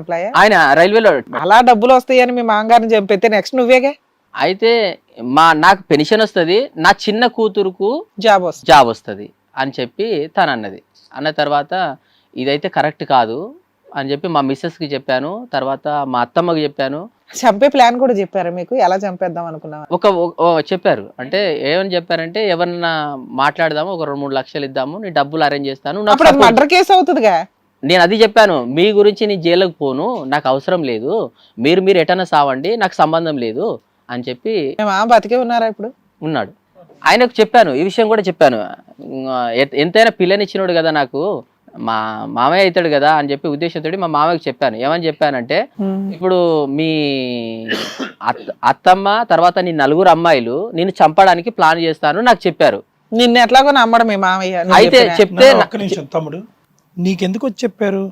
Employee ఆయన రైల్వేలో అలా డబ్బులు వస్తాయని మీ మామగారిని చంపితే నెక్స్ట్ నువ్వేగా? అయితే మా నాకు పెన్షన్ వస్తుంది నా చిన్న కూతురుకు జాబ్ వస్తుంది. జాబ్ వస్తుంది అని చెప్పి తను అన్నది అన్న తర్వాత ఇదైతే కరెక్ట్ కాదు అని చెప్పి మా మిస్సెస్కి చెప్పాను. తర్వాత మా అత్తమ్మకి చెప్పాను. చంపే ప్లాన్ కూడా చెప్పారా మీకు? ఎలా చంపేద్దాం అనుకున్నావా? ఒక చెప్పారు. అంటే ఏమని చెప్పారంటే ఎవరన్నా మాట్లాడదాము ఒక రెండు మూడు లక్షలు ఇద్దాము నీ డబ్బులు అరేంజ్ చేస్తాను మర్డర్ కేసు అవుతుందిగా. నేను అది చెప్పాను మీ గురించి నేను జైలుకు పోను నాకు అవసరం లేదు మీరు మీరు ఎటన్నా సావండి నాకు సంబంధం లేదు అని చెప్పి బతికే ఉన్నారా ఇప్పుడు? ఉన్నాడు. ఆయనకు చెప్పాను ఈ విషయం కూడా చెప్పాను. ఎంతైనా పిల్లనిచ్చినోడు కదా నాకు మా మామయ్య అవుతాడు కదా అని చెప్పి ఉద్దేశంతో మా మామయ్యకి చెప్పాను. ఏమని చెప్పానంటే ఇప్పుడు మీ అత్త అత్తమ్మ తర్వాత నీ నలుగురు అమ్మాయిలు నేను చంపడానికి ప్లాన్ చేస్తాను నాకు చెప్పారు. నిన్ను ఎట్లాగో నమ్మడం మీ మామయ్య అయితే. చెప్తే నా ఒక్క నిమిషం తమ్ముడు. నీకెందుకు వచ్చి చెప్పారు?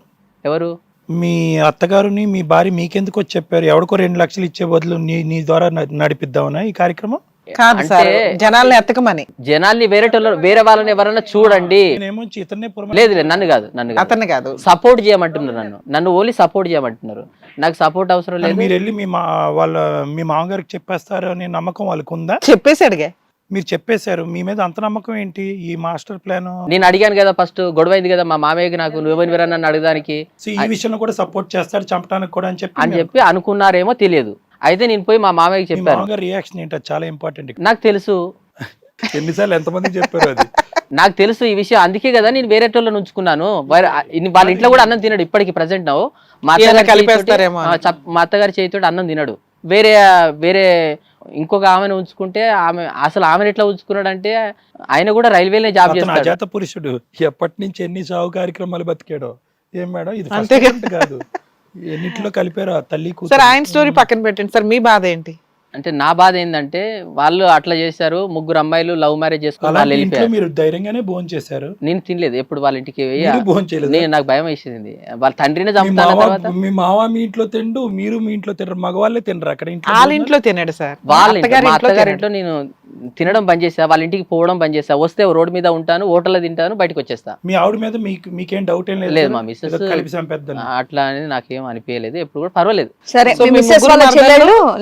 ఎవరు? మీ అత్తగారుని మీ భార్య మీకెందుకు వచ్చి చెప్పారు? ఎవడికో రెండు లక్షలు ఇచ్చే బదులు నీ నీ ద్వారా న- నడిపిద్దామనా ఈ కార్యక్రమం? కాదు సార్ అంటే జనాల్ని ఎత్తకమని జనాల్ని వేరే వేరే వాళ్ళని ఎవరైనా చూడండి. నేనేమో ఇతన్నే పురమ లేదు లేదు నన్ను కాదు నన్ను కాదు. అతన్ని కాదు. సపోర్ట్ చేయమంటున్నారు నన్ను. నన్ను ఓన్లీ సపోర్ట్ చేయమంటున్నారు. నాకు సపోర్ట్ అవసరం లేదు. మీరు వెళ్ళి మీ మా వాళ్ళ మీ మామగారికి చెప్పేస్తారు అనే నమ్మకం వాళ్ళకు ఉందా చెప్పేశాడుగా మీరు చెప్పేశారు. మీ మీద అంత నమ్మకం ఏంటి? ఈ మాస్టర్ ప్లాన్? నేను అడిగాను కదా ఫస్ట్ గొడవైంది కదా మా మామయ్యకి నాకు నువ్వెవరు నన్ను అడగడానికి? ఈ విషయంలో కూడా సపోర్ట్ చేస్తాడు చంపడానికి కూడా అని చెప్పి అని చెప్పి అనుకున్నారేమో తెలియదు. అయితే నేను పోయి మా మామయ్యకి మీ చెప్పాను. రియాక్షన్ ఏంటి అది చాలా ఇంపార్టెంట్ నాకు తెలుసు. ఎన్నిసార్లు ఎంతమంది చెప్పారు అది? నాకు తెలుసు ఈ విషయం. అందుకే కదా నేను వేరే వాళ్ళని ఉంచుకున్నాను. వాళ్ళ ఇంట్లో కూడా అన్నం తినడు ఇప్పటికి ప్రజెంట్ నవ్వు మా అత్తగారి మా అత్తగారి చేతితోటి అన్నం తినడు. వేరే వేరే ఇంకొక ఆమెను ఉంచుకుంటే ఆమె అసలు ఆమెను ఎట్లా ఉంచుకున్నాడు అంటే ఆయన కూడా రైల్వేలో జాబ్ చేస్తాడు. అజాత పురుషుడు. ఎప్పటి నుంచి ఎన్ని సాగు కార్యక్రమాలు బతికాడో? ఏం మేడం? ఇది attempt కాదు. ఎన్నిట్లో కలిపారు తల్లి సార్ కూతురు? ఆయన స్టోరీ పక్కన పెట్టండి. సార్ మీ బాధ ఏంటి? అంటే నా బాధ ఏంటంటే వాళ్ళు అట్లా చేశారు ముగ్గురు అమ్మాయిలు లవ్ మ్యారేజ్ చేసుకుని వాళ్ళు అలాంటి ఇంట్లో వెళ్ళిపోయారు. మీరు ధైర్యంగానే భోజనం చేశారు? నేను తినలేదు ఎప్పుడు వాళ్ళ ఇంటికి నేను నాకు భయం వేసింది వాళ్ళ తండ్రినే చంపుతాను తర్వాత? మీ మావ మీ ఇంట్లో తిండు మీరు మీ ఇంట్లో తినరు మగవాళ్ళే తినరు అక్కడ ఇంట్లో వాళ్ళ? ఇంట్లో తినాడు సార్. వాళ్ళ ఇంట్లో అత్తగారి ఇంట్లో నేను తినడం బంద్ చేసా వాళ్ళ ఇంటికి పోవడం బంద్ చేసా వస్తే రోడ్డు మీద ఉంటాను హోటల్లో తింటాను బయటకు వచ్చేస్తా. మీ ఆవిడ మీద మీకు మీకేం డౌట్ ఏం లేదు? మా మిస్సెస్ అట్లా అనేది నాకేం అనిపించలేదు ఎప్పుడు కూడా పర్వాలేదు. సరే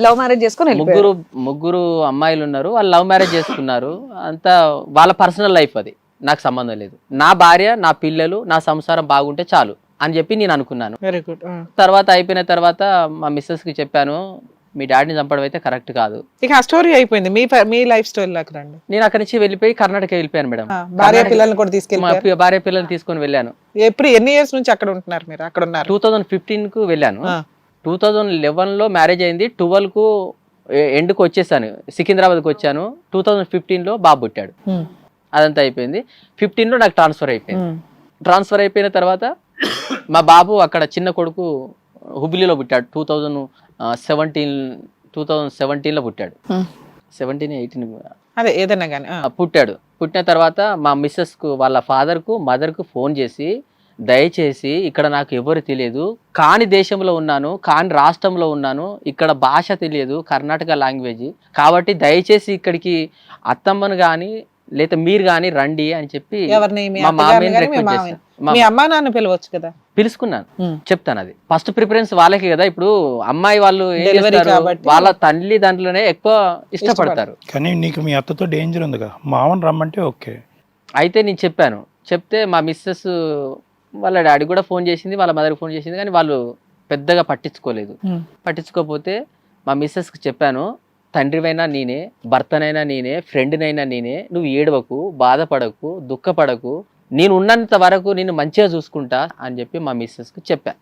లవ్ మ్యారేజ్ చేసుకుని ముగ్గురు ముగ్గురు అమ్మాయిలు ఉన్నారు వాళ్ళు లవ్ మ్యారేజ్ చేసుకున్నారు. అంతా వాళ్ళ పర్సనల్ లైఫ్ అది. నాకు సంబంధం లేదు. నా భార్య నా పిల్లలు నా సంసారం బాగుంటే చాలు అని చెప్పి నేను అనుకున్నాను. వెరీ గుడ్ తర్వాత అయిపోయిన తర్వాత మా మిస్సెస్కి చెప్పాను మీ డాడీని చంపడం అయితే కరెక్ట్ కాదు. ఇక ఆ స్టోరీ అయిపోయింది. మీ మీ లైఫ్ స్టోరీ లాగా రండి. నేను అక్కడి నుంచి వెళ్ళిపోయి కర్ణాటక వెళ్ళిపోయాను మేడం. భార్య పిల్లల్ని కూడా తీసుకెళ్ళి మా భార్య పిల్లల్ని తీసుకొని వెళ్ళాను. ఎప్పుడు ఎన్ని ఇయర్స్ నుంచి అక్కడ ఉంటున్నారు మీరు? అక్కడ ఉన్నారు? టూ థౌజండ్ ఫిఫ్టీన్కు వెళ్ళాను. ఆ. టూ థౌజండ్ లెవెన్లో మ్యారేజ్ అయింది. ట్వెల్వ్కు ఎండ్కి వచ్చేసాను. సికింద్రాబాద్కి వచ్చాను. టూ థౌజండ్ ఫిఫ్టీన్లో బాబు పుట్టాడు. అదంతా అయిపోయింది. ఫిఫ్టీన్లో నాకు ట్రాన్స్ఫర్ అయిపోయింది. ట్రాన్స్ఫర్ అయిపోయిన తర్వాత మా బాబు అక్కడ చిన్న కొడుకు హుబ్లీలో పుట్టాడు. Two thousand seventeen two thousand సెవెంటీన్లో పుట్టాడు. సెవెంటీన్ ఎయిటీన్ అదే ఏదైనా కానీ పుట్టాడు. పుట్టిన తర్వాత మా మిస్సెస్కు వాళ్ళ ఫాదర్కు మదర్కు ఫోన్ చేసి దయచేసి ఇక్కడ నాకు ఎవరు తెలియదు. కాని దేశంలో ఉన్నాను కాని రాష్ట్రంలో ఉన్నాను ఇక్కడ భాష తెలియదు కర్ణాటక లాంగ్వేజ్. కాబట్టి దయచేసి ఇక్కడికి అత్తమ్మను కానీ లేదా మీరు కానీ రండి అని చెప్పి ఎవరిని? మీ మామయ్యని మామయ్య చేశాను. మా- మీ అమ్మా నాన్న పిలవచ్చు కదా? పిలుచుకున్నాను. చెప్తాను అది. ఫస్ట్ ప్రిఫరెన్స్ వాళ్ళకి కదా. ఇప్పుడు అమ్మాయి వాళ్ళు. వాళ్ళ తల్లి దాంట్లోనే ఎక్కువ ఇష్టపడతారు. కానీ నీకు మీ అత్తతో డేంజర్ ఉందిగా. మామని రమ్మంటే ఓకే. అయితే నేను చెప్పాను. చెప్తే మా మిస్సెస్ వాళ్ళ డాడీ కూడా ఫోన్ చేసింది వాళ్ళ మదర్కి ఫోన్ చేసింది కానీ వాళ్ళు పెద్దగా పట్టించుకోలేదు. పట్టించుకోకపోతే మా మిస్సెస్కి చెప్పాను తండ్రివైనా నేనే భర్తనైనా నేనే ఫ్రెండ్నైనా నేనే నువ్వు ఏడవకు బాధపడకు దుఃఖపడకు నేను ఉన్నంత వరకు నేను మంచిగా చూసుకుంటా అని చెప్పి మా మిస్సెస్కి చెప్పా.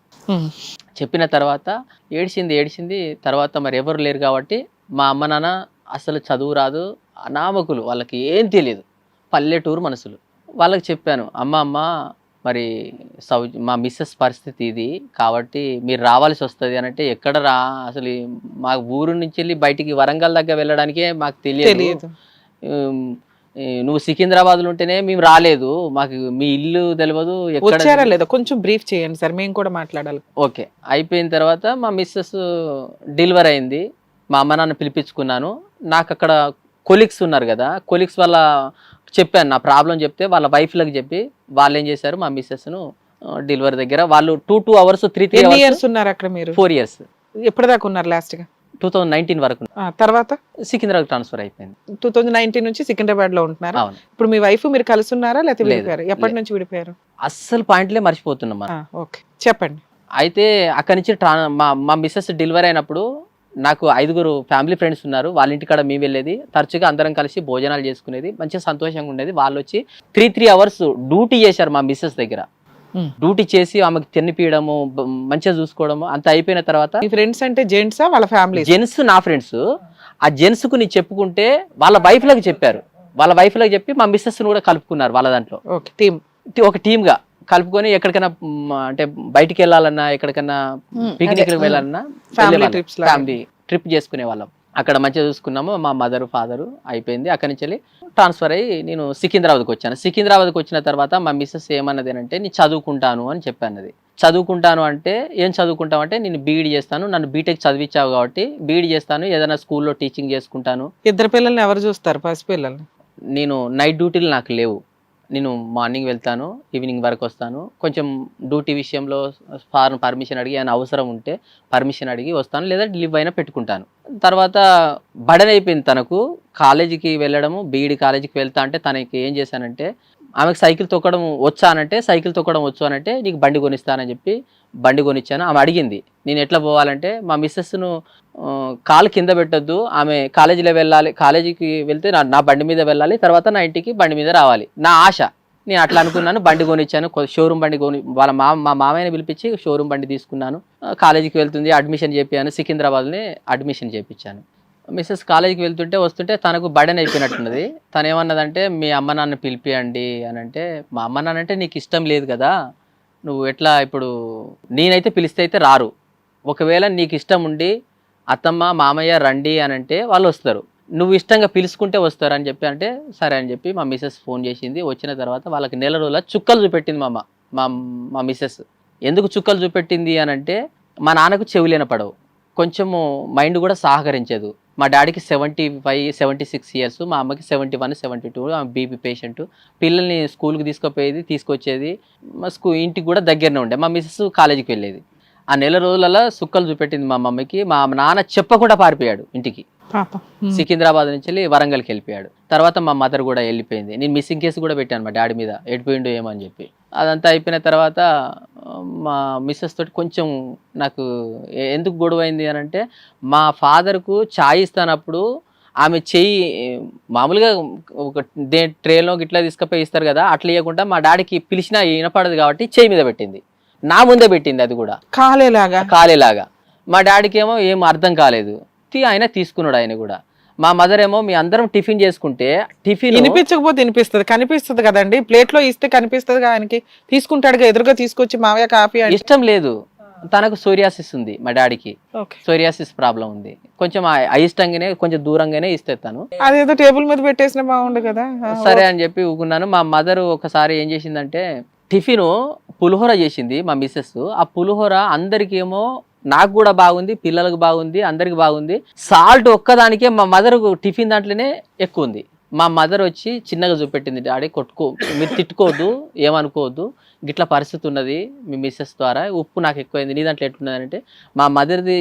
చెప్పిన తర్వాత ఏడిచింది ఏడిచింది తర్వాత మరి ఎవరు లేరు కాబట్టి మా అమ్మ నాన్న అసలు చదువు రాదు అనామకులు వాళ్ళకి ఏం తెలియదు పల్లెటూరు మనసులు వాళ్ళకి చెప్పాను అమ్మ అమ్మ మరి సౌ మా మిస్సెస్ పరిస్థితి ఇది. కాబట్టి మీరు రావాల్సి వస్తుంది అని అంటే ఎక్కడ రా అసలు మా ఊరు నుంచి వెళ్ళి బయటికి వరంగల్ దగ్గర వెళ్ళడానికే మాకు తెలియదు. నువ్వు సికింద్రాబాద్లో ఉంటేనే మేము రాలేదు. మాకు మీ ఇల్లు తెలియదు ఎక్కడ వచ్చారా లేదా? కొంచెం బ్రీఫ్ చేయండి సార్ మేము కూడా మాట్లాడాలి. ఓకే. అయిపోయిన తర్వాత మా మిస్సెస్ డెలివరీ అయింది. మా అమ్మ నాన్న పిలిపించుకున్నాను. నాకు అక్కడ కొలిక్స్ ఉన్నారు కదా కొలిక్స్ వాళ్ళ చెప్పాను నా ప్రాబ్లం చెప్తే వాళ్ళ వైఫ్లకు చెప్పి వాళ్ళు ఏం చేశారు మా మిస్సెస్ను డెలివరీ దగ్గర వాళ్ళు two two hours three three ఎన్ని ఇయర్స్ ఉన్నారు అక్కడ మీరు? ఫోర్ ఇయర్స్ ఎప్పటిదాకా ఉన్నారు లాస్ట్గా? టూ థౌజండ్ నైన్టీన్ వరకు తర్వాత? సికింద్రాబాద్ ట్రాన్స్ఫర్ అయిపోయింది. టూ థౌజండ్ నైన్టీన్ నుంచి సికింద్రాబాద్లో ఉంటున్నారు ఇప్పుడు మీ వైఫ్ మీరు కలిసి ఉన్నారా లేకపోతే విడిపోయారు? ఎప్పటి. నుంచి విడిపోయారు? అస్సలు పాయింట్లే మర్చిపోతున్నాం ఓకే చెప్పండి. అయితే అక్కడి నుంచి మా మా మిస్సెస్ డెలివరీ అయినప్పుడు నాకు ఐదుగురు ఫ్యామిలీ ఫ్రెండ్స్ ఉన్నారు. వాళ్ళ ఇంటికాడ మేము వెళ్ళేది. తరచుగా అందరం కలిసి భోజనాలు చేసుకునేది. మంచిగా సంతోషంగా ఉండేది. వాళ్ళు వచ్చి త్రీ త్రీ అవర్స్ డ్యూటీ చేశారు మా మిస్సెస్ దగ్గర. డ్యూటీ చేసి ఆమెకు తినిపియడము మంచిగా చూసుకోవడము అంత అయిపోయిన తర్వాత ఫ్రెండ్స్ అంటే జెంట్సా వాళ్ళ ఫ్యామిలీ జెంట్స్ నా ఫ్రెండ్స్. ఆ జెంట్స్కు నేను చెప్పుకుంటే వాళ్ళ వైఫ్లకు చెప్పారు. వాళ్ళ వైఫ్లకు చెప్పి మా మిస్సెస్ కూడా కలుపుకున్నారు వాళ్ళ దాంట్లో. టీమ్. ఒక టీమ్గా కలుపుకొని ఎక్కడికైనా అంటే బయటికి వెళ్ళాలన్నా ఎక్కడికైనా పిక్నిక్ వెళ్ళాలన్నా ఫ్యామిలీ ట్రిప్స్ ఫ్యామిలీ ట్రిప్ చేసుకునే వాళ్ళం. అక్కడ మంచిగా చూసుకున్నాము. మా మదర్ ఫాదర్ అయిపోయింది. అక్కడి నుంచి వెళ్ళి ట్రాన్స్ఫర్ అయ్యి నేను సికింద్రాబాద్కి వచ్చాను. సికింద్రాబాద్కి వచ్చిన తర్వాత మా మిస్సెస్ ఏమన్నది అంటే నేను చదువుకుంటాను అని చెప్పానది చదువుకుంటాను అంటే ఏం చదువుకుంటావు అంటే నేను బీఈడి చేస్తాను. నన్ను బీటెక్ చదివించావు కాబట్టి బీఈడి చేస్తాను. ఏదైనా స్కూల్లో టీచింగ్ చేసుకుంటాను. ఇద్దరు పిల్లల్ని ఎవరు చూస్తారు? పసి పిల్లల్ని? నేను నైట్ డ్యూటీలు నాకు లేవు. నేను మార్నింగ్ వెళ్తాను ఈవినింగ్ వరకు వస్తాను. కొంచెం డ్యూటీ విషయంలో ఫారెన్ పర్మిషన్ అడిగి ఏమైనా అవసరం ఉంటే పర్మిషన్ అడిగి వస్తాను లేదా లీవ్ అయినా పెట్టుకుంటాను. తర్వాత బడన్ అయిపోయింది తనకు. కాలేజీకి వెళ్ళడము బీఈడి కాలేజీకి వెళ్తా అంటే తనకి ఏం చేశానంటే ఆమెకు సైకిల్ తొక్కడం వచ్చా అనంటే సైకిల్ తొక్కడం వచ్చు అనంటే నీకు బండి కొనిస్తానని చెప్పి బండి కొనిచ్చాను. ఆమె అడిగింది నేను ఎట్లా పోవాలంటే మా మిస్సెస్ను కాలు కింద పెట్టొద్దు. ఆమె కాలేజీలో వెళ్ళాలి కాలేజీకి వెళ్తే నా నా బండి మీద వెళ్ళాలి తర్వాత నా ఇంటికి బండి మీద రావాలి. నా ఆశ. నేను అట్లా అనుకున్నాను బండి కొనిచ్చాను షోరూమ్ బండి కొని వాళ్ళ మా మా మామయ్యని పిలిపించి షోరూమ్ బండి తీసుకున్నాను. కాలేజీకి వెళ్తుంది అడ్మిషన్ చేపించాను సికింద్రాబాద్ని అడ్మిషన్ చేయించాను మిస్సెస్ కాలేజీకి వెళ్తుంటే వస్తుంటే తనకు బడన్ అయిపోయినట్టున్నది. తను ఏమన్నదంటే మీ అమ్మ నాన్న పిలిపియండి అని అంటే మా అమ్మ నాన్న అంటే నీకు ఇష్టం లేదు కదా నువ్వు ఎట్లా ఇప్పుడు నేనైతే పిలిస్తే అయితే రారు. ఒకవేళ నీకు ఇష్టం ఉండి అత్తమ్మ మామయ్య రండి అని అంటే వాళ్ళు వస్తారు. నువ్వు ఇష్టంగా పిలుచుకుంటే వస్తారు అని చెప్పి అంటే సరే అని చెప్పి మా మిస్సెస్ ఫోన్ చేసింది. వచ్చిన తర్వాత వాళ్ళకి నెల రోజుల చుక్కలు చూపెట్టింది మా మా మా మిస్సెస్ ఎందుకు చుక్కలు చూపెట్టింది అని అంటే మా నాన్నకు చెవులేన పడవు కొంచెము మైండ్ కూడా సహకరించదు. మా డాడీకి seventy five seventy six years మా అమ్మకి seventy one seventy two BP patient. పిల్లల్ని స్కూల్కి తీసుకుపోయేది తీసుకొచ్చేది మా స్కూ ఇంటికి కూడా దగ్గరనే ఉండే. మా మిస్సెస్ కాలేజీకి వెళ్ళేది. ఆ నెల రోజులలో సుక్కలు చూపెట్టింది మా మమ్మీకి. మా నాన్న చెప్పకుండా పారిపోయాడు ఇంటికి. సికింద్రాబాద్ నుంచి వెళ్ళి వరంగల్కి వెళ్ళిపోయాడు. తర్వాత మా మదర్ కూడా వెళ్ళిపోయింది. నేను మిస్సింగ్ కేసు కూడా పెట్టాను మా డాడీ మీద. ఎడిపోయిండు ఏమో అని చెప్పి. అదంతా అయిపోయిన తర్వాత మా మిస్సెస్ తోటి కొంచెం నాకు ఎందుకు గొడవ అయింది అని అంటే మా ఫాదర్కు ఛాయ్ ఇస్తానప్పుడు ఆమె చెయ్యి మామూలుగా ఒక దే ట్రైన్లో ఇట్లా తీసుకుపోయి ఇస్తారు కదా అట్లా ఇవ్వకుండా మా డాడీకి పిలిచినా వినపడదు కాబట్టి చెయ్యి మీద పెట్టింది. నా ముందే పెట్టింది అది కూడా. కాలేలాగా? కాలేలాగా. మా డాడీకి ఏమో ఏం అర్థం కాలేదు. తీ- ఆయన తీసుకున్నాడు ఆయన కూడా. మా మదర్ ఏమో మీ అందరం టిఫిన్ చేసుకుంటే టిఫిన్ వినిపించకపోతే వినిపిస్తుంది. కనిపిస్తుంది కదండి. ప్లేట్లో ఇస్తే కనిపిస్తుంది ఆయనకి. తీసుకుంటాడుగా ఎదురుగా తీసుకొచ్చి మావయ్య కాఫీ ఇష్టం లేదు. తనకు సోరియాసిస్ ఉంది మా డాడీకి సోరియాసిస్ ప్రాబ్లం ఉంది. కొంచెం అయిష్టంగానే కొంచెం దూరంగానే ఇస్తే తను. అదేదో టేబుల్ మీద పెట్టేసిన బాగుండు కదా. సరే అని చెప్పి ఊకున్నాను. మా మదర్ ఒకసారి ఏం చేసిందంటే టిఫిన్ పులిహోర చేసింది మా మిస్సెస్ ఆ పులిహోర అందరికి ఏమో నాకు కూడా బాగుంది పిల్లలకు బాగుంది అందరికి బాగుంది. సాల్ట్ ఒక్కదానికే మా మదర్ టిఫిన్ దాంట్లోనే ఎక్కువ ఉంది. మా మదర్ వచ్చి చిన్నగా చూపెట్టింది డాడీ కొట్టుకో మీరు తిట్టుకోవద్దు ఏమనుకోవద్దు. గిట్ల పరిస్థితి ఉన్నది మీ మిస్సెస్ ద్వారా ఉప్పు నాకు ఎక్కువైంది నీ దాంట్లో ఎట్లున్నది? అంటే మా మదర్ది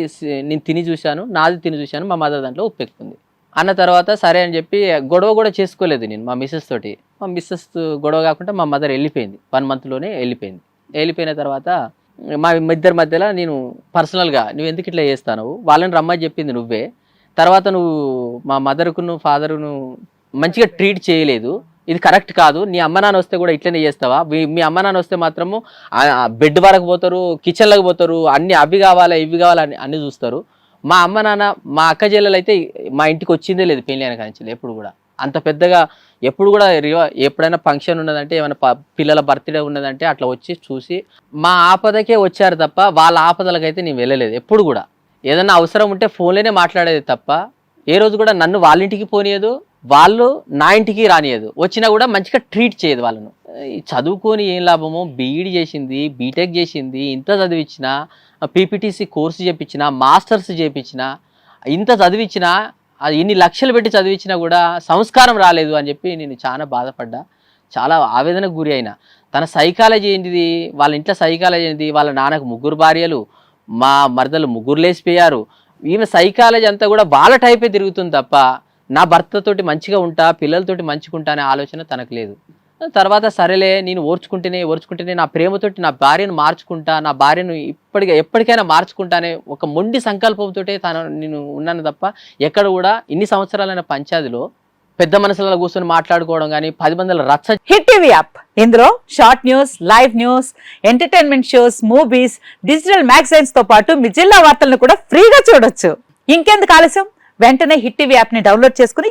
నేను తిని చూశాను నాది తిని చూశాను మా మదర్ దాంట్లో ఉప్పు ఎక్కుంది అన్న తర్వాత సరే అని చెప్పి గొడవ కూడా చేసుకోలేదు నేను మా మిస్సెస్ తోటి. మా మిస్సెస్ గొడవ కాకుండా మా మదర్ వెళ్ళిపోయింది వన్ మంత్లోనే వెళ్ళిపోయింది. వెళ్ళిపోయిన తర్వాత మా ఇద్దరి మధ్యలో నేను పర్సనల్గా నువ్వు ఎందుకు ఇట్లా చేస్తాను వాళ్ళని రమ్మని చెప్పింది నువ్వే. తర్వాత నువ్వు మా మదర్కును ఫాదర్ను మంచిగా ట్రీట్ చేయలేదు. ఇది కరెక్ట్ కాదు. నీ అమ్మ నాన్న వస్తే కూడా ఇట్లనే చేస్తావా? మీ మీ అమ్మ నాన్న వస్తే మాత్రము బెడ్ వరకు పోతారు కిచెన్లకు పోతారు అన్ని అవి కావాలా ఇవి కావాలా అని అన్ని చూస్తారు. మా అమ్మ నాన్న మా అక్క చెల్లెలు అయితే మా ఇంటికి వచ్చిందే లేదు పెళ్ళి అయిన ఎప్పుడు కూడా. అంత పెద్దగా ఎప్పుడు కూడా రివ- ఎప్పుడైనా ఫంక్షన్ ఉన్నదంటే ఏమైనా పిల్లల బర్త్డే ఉన్నదంటే అట్లా వచ్చి చూసి మా ఆపదకే వచ్చారు తప్ప వాళ్ళ ఆపదలకైతే నేను వెళ్ళలేదు ఎప్పుడు కూడా. ఏదైనా అవసరం ఉంటే ఫోన్లోనే మాట్లాడేది తప్ప ఏ రోజు కూడా నన్ను వాళ్ళ ఇంటికి పోనీయదు వాళ్ళు నా ఇంటికి రానియదు. వచ్చినా కూడా మంచిగా ట్రీట్ చేయదు వాళ్ళను. చదువుకొని ఏం లాభమో బీఈడి చేసింది బీటెక్ చేసింది ఇంత చదివించిన పీపీటీసీ కోర్సు చేపించిన మాస్టర్స్ చేయించినా ఇంత చదివించినా అది ఇన్ని లక్షలు పెట్టి చదివించినా కూడా సంస్కారం రాలేదు అని చెప్పి నేను చాలా బాధపడ్డా. చాలా ఆవేదనకు గురి అయినా. తన సైకాలజీ ఏంటిది? వాళ్ళ ఇంట్లో సైకాలజీ ఏంటిది? వాళ్ళ నాన్నకు ముగ్గురు భార్యలు మా మరదలు ముగ్గురు లేచిపోయారు. ఈమె సైకాలజీ అంతా కూడా వాళ్ళ టైపే తిరుగుతుంది తప్ప నా భర్తతోటి మంచిగా ఉంటా పిల్లలతోటి మంచిగా ఉంటా అనే ఆలోచన తనకు లేదు. తర్వాత సరేలే నేను ఓర్చుకుంటేనే ఓర్చుకుంటేనే నా ప్రేమతోటి నా భార్యను మార్చుకుంటా నా భార్యను ఇప్పటికే ఎప్పటికైనా మార్చుకుంటానే ఒక మొండి సంకల్పంతో తను నేను ఉన్నాను తప్ప ఎక్కడ కూడా ఇన్ని సంవత్సరాలైన పంచాయతీలో పెద్ద మనసులలో కూర్చొని మాట్లాడుకోవడం కానీ పది మందిల రచ్చ హిట్ టీవీ యాప్. ఇందులో short news live news entertainment shows movies digital మ్యాగజైన్స్తో పాటు మీ జిల్లా వార్తలను కూడా ఫ్రీగా చూడొచ్చు. ఇంకెందుకు ఆలస్యం? వెంటనే హిట్ టీవీ యాప్ని డౌన్లోడ్ చేసుకుని